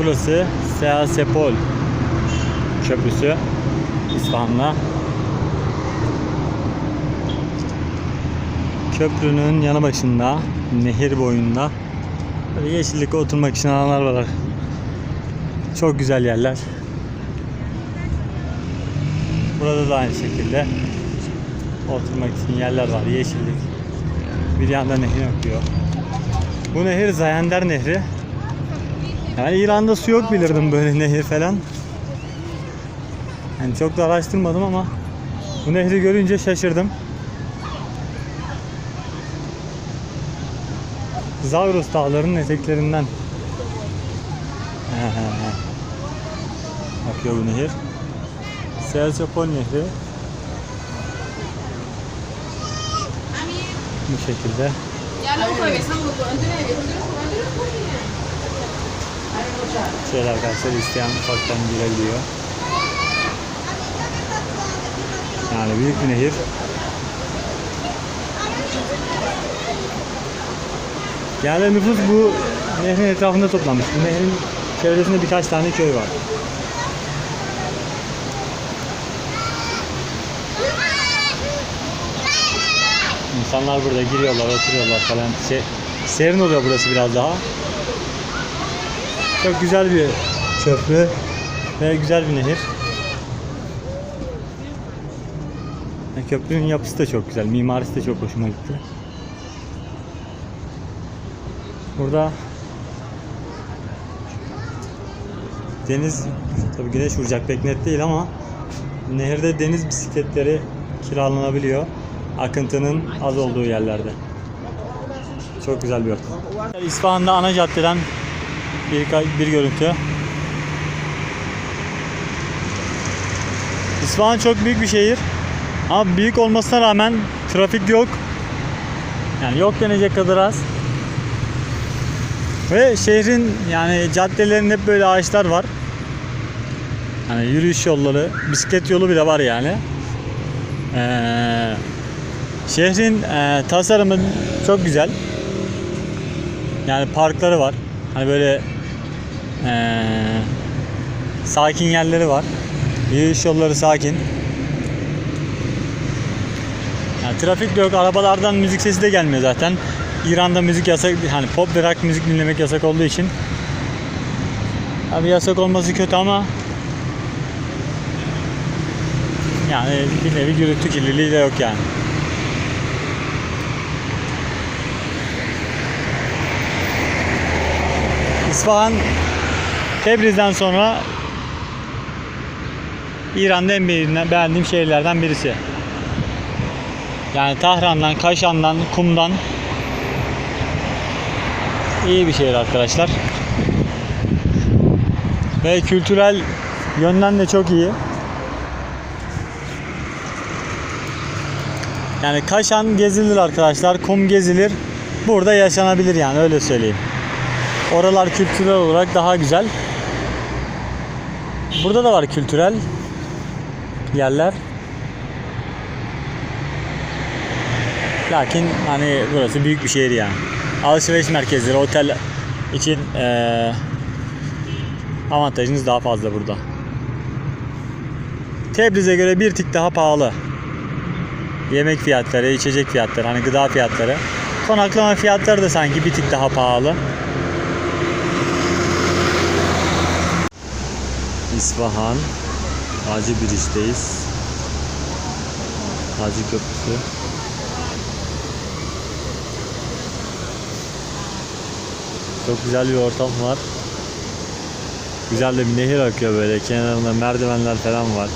Burası Seasepol Köprüsü. İsfahan'la. Köprünün yanı başında, nehir boyunda böyle yeşillik oturmak için alanlar var. Çok güzel yerler. Burada da aynı şekilde oturmak için yerler var. Yeşillik. Bir yanda nehir akıyor. Bu nehir Zayender Nehri. Yani İran'da su yok bilirdim böyle nehir falan. Yani çok da araştırmadım ama bu nehri görünce şaşırdım. Zagros dağlarının eteklerinden akıyor bu nehir. Seyazapol Nehri bu şekilde. Şöyle arkadaşlar isteyen ufaktan girebiliyor. Yani büyük bir nehir. Yani nüfus bu nehrin etrafında toplanmış. Bu nehrin çevresinde birkaç tane köy var. İnsanlar burada giriyorlar, oturuyorlar falan. Se- serin oluyor burası biraz daha. Çok güzel bir köprü ve güzel bir nehir. Köprünün yapısı da çok güzel, mimarisi de çok hoşuma gitti. Burada deniz tabii güneş vuracak pek net değil ama nehirde deniz bisikletleri kiralanabiliyor. Akıntının az olduğu yerlerde. Çok güzel bir ortam. İsfahan'da ana caddeden bir, bir görüntü. İsfahan çok büyük bir şehir. Ama büyük olmasına rağmen trafik yok. Yani yok denecek kadar az. Ve şehrin yani caddelerinde hep böyle ağaçlar var. Hani yürüyüş yolları, bisiklet yolu bile var yani. Ee, şehrin e, tasarımı çok güzel. Yani parkları var. Hani böyle eee, sakin yerleri var. Yürüyüş yolları sakin. Yani trafik de yok. Arabalardan müzik sesi de gelmiyor zaten. İran'da müzik yasak. Hani pop ve rock müzik dinlemek yasak olduğu için. Abi yasak olması kötü ama yani bir nevi gürültü kirliliği de yok yani. İsfahan Tebriz'den sonra İran'da en beğendiğim şehirlerden birisi. Yani Tahran'dan, Kaşan'dan, Kum'dan iyi bir şehir arkadaşlar. Ve kültürel yönden de çok iyi. Yani Kaşan gezilir arkadaşlar, Kum gezilir. Burada yaşanabilir yani öyle söyleyeyim. Oralar kültürel olarak daha güzel. Burada da var kültürel yerler. Lakin hani burası büyük bir şehir yani. Alışveriş merkezleri, otel için eee, avantajınız daha fazla burada. Tebriz'e göre bir tık daha pahalı. Yemek fiyatları, içecek fiyatları, hani gıda fiyatları. Konaklama fiyatları da sanki bir tık daha pahalı. İsfahan Hacı Biriş'teyiz. Hacı Köprüsü. Çok güzel bir ortam var. Güzel de bir nehir akıyor böyle. Kenarında merdivenler falan var.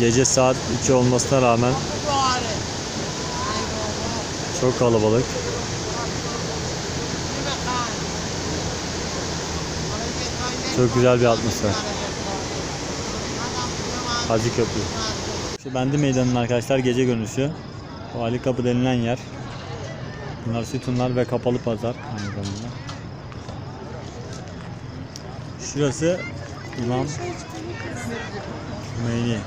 Gece saat 2 olmasına rağmen çok kalabalık. Çok güzel bir atmosfer. Hacı Köprü. Şu Bendi Meydanı'nın arkadaşlar gece görünüşü. O Ali Kapı denilen yer. Bunlar sütunlar ve kapalı pazar aynı zamanda. Şurası İmam Hümeyni.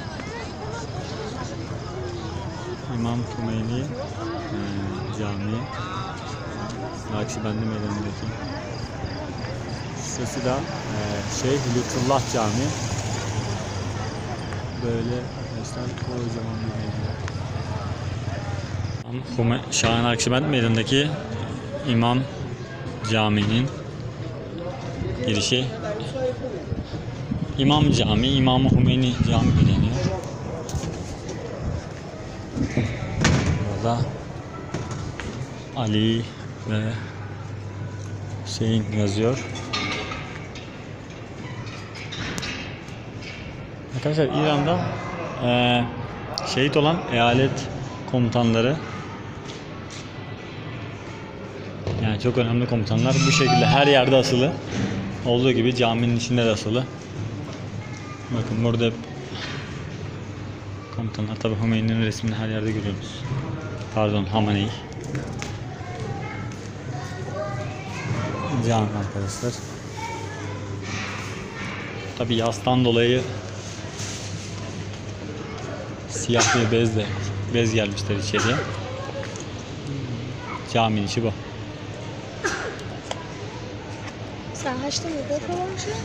İmam Hümeyni e, Camii. Nakşibendi Meydanı'ndaki. Şurası da e, şey Lütfullah Camii. Böyle arkadaşlar kocaman bir meydan. Şahin Akşibend Meydanı'ndaki İmam Camii'nin girişi. İmam Camii, İmam-ı Hümeyni Camii deniyor. Burada Ali ve Hüseyin yazıyor. Arkadaşlar İran'da eee, şehit olan eyalet komutanları yani çok önemli komutanlar bu şekilde her yerde asılı. Olduğu gibi caminin içinde de asılı. Bakın burada hep komutanlar tabi Hümeyni'nin resmini her yerde görüyoruz. Pardon Hamane'yi. Cami arkadaşlar. Tabi yastan dolayı siyah bir bezle bez gelmişler içeriye. Caminin içi bu. Sahişte mi yapamamış ya?